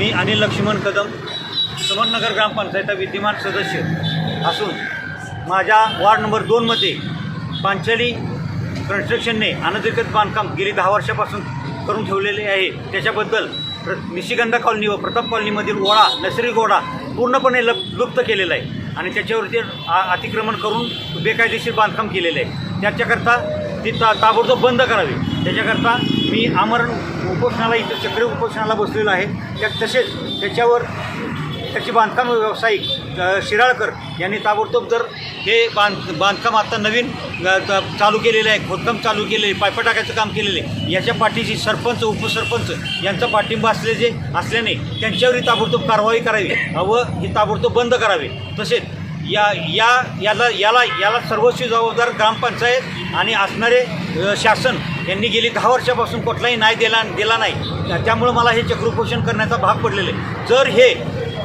मी अनिल लक्ष्मण कदम सुमननगर ग्रामपंचायत विद्यमान सदस्य असून माझ्या वार्ड नंबर दोनमध्ये पांचाली कन्स्ट्रक्शनने अनधिकृत बांधकाम गेली दहा वर्षापासून करून ठेवलेले आहे. त्याच्याबद्दल प्र निशिगंधा कॉलनी व प्रताप कॉलनीमधील ओळा नसरी गोडा पूर्णपणे लप लुप्त केलेला आहे आणि त्याच्यावरती आ- अतिक्रमण करून बेकायदेशीर बांधकाम केलेलं आहे. त्याच्याकरता ती ता ताबडतोब बंद करावी. त्याच्याकरता मी आमरण उपोषणाला इथं चक्र उपोषणाला बसलेलं आहे. त्या तसेच त्याच्यावर त्याची बांधकाम व्यावसायिक शिराळकर यांनी ताबडतोब जर हे बांध बांधकाम आता नवीन चालू केलेलं आहे खोदकाम चालू केलेले आहे पायपा टाकायचं काम केलेलं आहे याच्या पाठीशी सरपंच उपसरपंच यांचा पाठिंबा असले जे असल्याने त्यांच्यावरही ताबडतोब कारवाई करावी. व ही ताबडतोब बंद करावे. तसेच या या याला याला याला सर्वस्वी जबाबदार ग्रामपंचायत आणि असणारे शासन यांनी गेली दहा वर्षापासून कुठलाही नाही दिला दिला नाही. त्यामुळं मला हे चक्रोपोषण करण्याचा भाग पडलेले. जर हे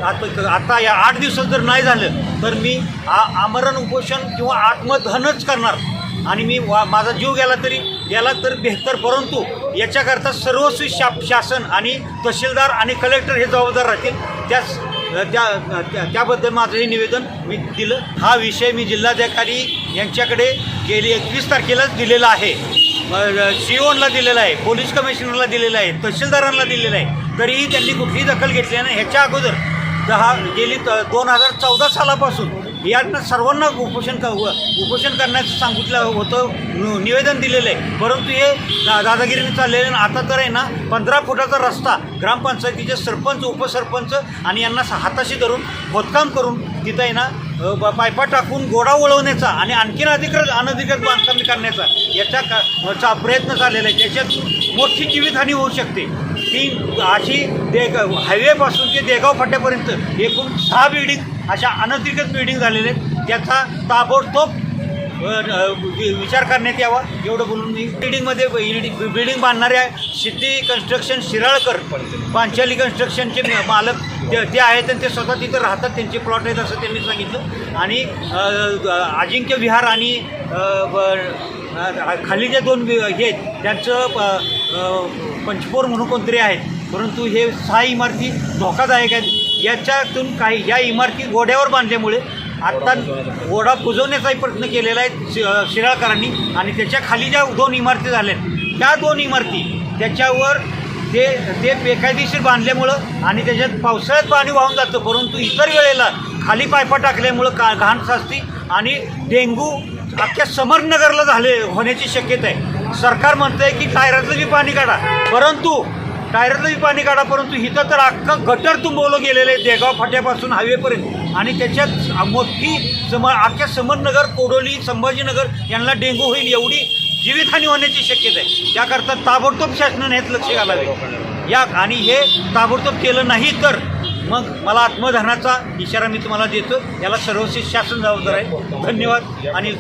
आता आता या आठ दिवसात जर नाही झालं तर मी आ आमरण उपोषण किंवा आत्मदहनच करणार. आणि मी वा माझा जीव गेला तरी गेला तर बेहतर. परंतु याच्याकरता सर्वस्वी शा शासन आणि तहसीलदार आणि कलेक्टर हे जबाबदार राहतील. त्याच त्या त्या- त्याबद्दल माझं हे निवेदन मी दिलं. हा विषय मी जिल्हाधिकारी यांच्याकडे गेली एकवीस तारखेलाच दिलेला आहे. सी ओनला दिलेला आहे पोलीस कमिशनरला दिलेला आहे तहसीलदारांना दिलेला आहे. तरीही त्यांनी कुठलीही दखल घेतली नाही. ह्याच्या अगोदर दहा गेली त दोन हजार चौदा सालापासून यांना सर्वांना उपोषण क उपोषण करण्याचं सांगितलं होतं निवेदन दिलेलं आहे. परंतु हे दा दादागिरीने चाललेलं आणि आता तर आहे ना पंधरा फुटाचा रस्ता ग्रामपंचायतीचे सरपंच उपसरपंच आणि यांना हाताशी धरून खोदकाम करून तिथं आहे ना पायपा टाकून गोडा वळवण्याचा आणि आणखीन अधिकृत अनधिकृत बांधकाम करण्याचा याचा का चा प्रयत्न झालेला आहे. त्याच्यात मोठी जीवितहानी होऊ शकते. ती अशी दे हायवेपासून ते देगाव फाट्यापर्यंत एकूण सहा बिल्डिंग अशा अनधिकृत बिल्डिंग झालेले आहेत. त्याचा ताबडतोब विचार करण्यात यावा. एवढं बोलून मी बिल्डिंगमध्ये बिल्डिंग बिल्डिंग बांधणाऱ्या सिद्धी कन्स्ट्रक्शन शिराळकर पांचाली कन्स्ट्रक्शनचे मालक ते ते आहेत आणि ते स्वतः तिथं राहतात. त्यांचे प्लॉट आहेत असं त्यांनी सांगितलं. आणि अजिंक्य विहार आणि खाली जे दोन हे आहेत त्यांचं प- पंचपोर म्हणून कोणतरी आहेत. परंतु हे सहा इमारती धोकादायक आहेत. याच्यातून काही या इमारती गोड्यावर बांधल्यामुळे आत्ता घोडा पुजवण्याचाही प्रयत्न केलेला आहे शि शिराळकरांनी आणि त्याच्याखाली ज्या दोन इमारती झाल्या त्या दोन इमारती त्याच्यावर ते ते बेकायदेशीर बांधल्यामुळं आणि त्याच्यात पावसाळ्यात पाणी वाहून जातं परंतु इतर वेळेला खाली पायपा टाकल्यामुळं का घाण साचती आणि डेंग्यू अख्ख्या समरनगरला झाले होण्याची शक्यता आहे. सरकार म्हणतं आहे की टायरातलं बी पाणी काढा परंतु टायरलाही पाणी काढा परंतु इथं तर अख्खं गटर तुंबवलं गेलेलं आहे देगाव फाट्यापासून हायवेपर्यंत आणि त्याच्यात मोठी सम अख्ख्या समरनगर कोडोली संभाजीनगर यांना डेंग्यू होईल एवढी जीवितहानी होण्याची शक्यता आहे. त्याकरता ताबडतोब शासनाने हेच लक्ष घालावे. या आणि हे ताबडतोब केलं नाही तर मग मला आत्मधनाचा इशारा मी तुम्हाला देतो. याला सर्वस्वी शासन जबाबदार आहे. धन्यवाद. अनिल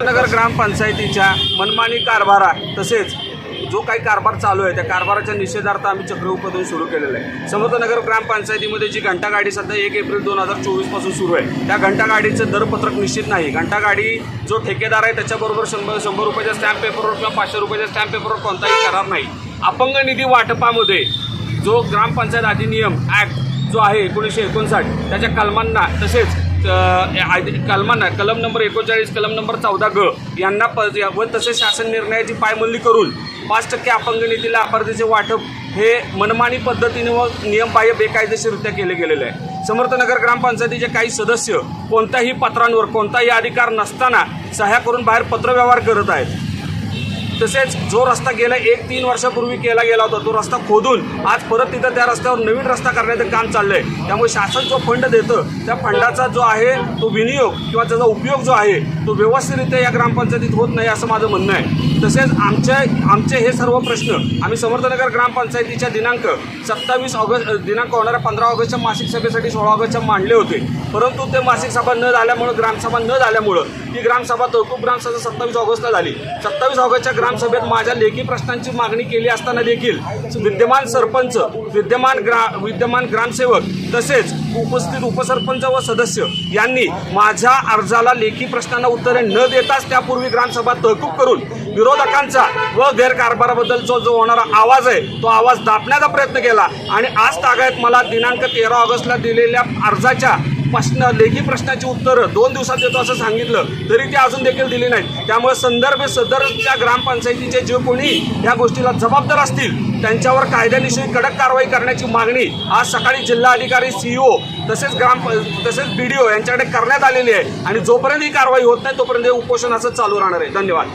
नगर ग्रामपंचायतीच्या मनमानी कारभारा तसेच जो काही कारभार चालू आहे त्या कारभाराच्या निषेधार्थ आम्ही चक्र उपदन सुरू केलेलं आहे. समर्थनगर ग्रामपंचायतीमध्ये जी घंटागाडी सध्या एक एप्रिल दोन हजार चोवीसपासून सुरू आहे त्या घंटागाडीचं दरपत्रक निश्चित नाही. घंटागाडी जो ठेकेदार आहे त्याच्याबरोबर शंभर शंभर रुपयाच्या स्टॅम्प पेपरवर किंवा पाचशे रुपयाच्या स्टॅम्प पेपरवर कोणताही करार नाही. अपंग निधी वाटपामध्ये जो ग्रामपंचायत अधिनियम ॲक्ट जो आहे एकोणीसशे एकोणसाठ त्याच्या कलमांना तसेच कलमांना कलम नंबर एकोणचाळीस कलम नंबर चौदा ग यांना प व तसेच शासन निर्णयाची पायमल्ली करून पाच टक्के अपंग निधीला अपारतीचे वाटप हे मनमानी पद्धतीने व नियमबाह्य बेकायदेशीररित्या केले गेलेले आहे. समर्थनगर ग्रामपंचायतीचे काही सदस्य कोणत्याही पत्रांवर कोणताही अधिकार नसताना सह्या करून बाहेर पत्रव्यवहार करत आहेत. तसेच जो रस्ता गेल्या एक तीन वर्षापूर्वी केला गेला होता तो रस्ता खोदून आज परत तिथं त्या रस्त्यावर नवीन रस्ता करण्याचं काम चाललं आहे त्यामुळे शासन जो फंड देतं त्या फंडाचा जो आहे तो विनियोग किंवा त्याचा उपयोग जो आहे तो व्यवस्थितरित्या या ग्रामपंचायतीत होत नाही असं माझं म्हणणं आहे. तसेच आमच्या आमचे हे सर्व प्रश्न आम्ही समर्थनगर ग्रामपंचायतीच्या दिनांक सत्तावीस ऑगस्ट दिनांक होणाऱ्या पंधरा ऑगस्टच्या मासिक सभेसाठी सोळा ऑगस्टच्या मांडले होते. परंतु ते मासिक सभा न झाल्यामुळं ग्रामसभा न झाल्यामुळं ती ग्रामसभा तहकूब ग्रामसभा सत्तावीस ऑगस्टला झाली. सत्तावीस ऑगस्टच्या ग्रामसभेत माझ्या लेखी प्रश्नांची मागणी केली असताना देखील विद्यमान सरपंच विद्यमान ग्रा विद्यमान ग्रामसेवक तसेच उपस्थित उपसरपंच व सदस्य यांनी माझ्या अर्जाला लेखी प्रश्नांना उत्तरे न देताच त्यापूर्वी ग्रामसभा तहकूब करून विरोधकांचा व गैरकारभाराबद्दल जो होणारा आवाज आहे तो आवाज दाबण्याचा प्रयत्न केला. आणि आज तागायत मला दिनांक तेरा ऑगस्टला दिलेल्या अर्जाच्या प्रश्न लेखी प्रश्नाची उत्तरं दोन दिवसात देतो असं सांगितलं तरी ते अजून देखील दिली नाहीत. त्यामुळे संदर्भ सदरच्या ग्रामपंचायतीचे जे कोणी या गोष्टीला जबाबदार असतील त्यांच्यावर कायद्याविषयी कडक कारवाई करण्याची मागणी आज सकाळी जिल्हा अधिकारी सीईओ तसेच ग्राम तसेच बी डी ओ यांच्याकडे करण्यात आलेली आहे. आणि जोपर्यंत ही कारवाई होत नाही तोपर्यंत हे उपोषण असं चालू राहणार आहे. धन्यवाद.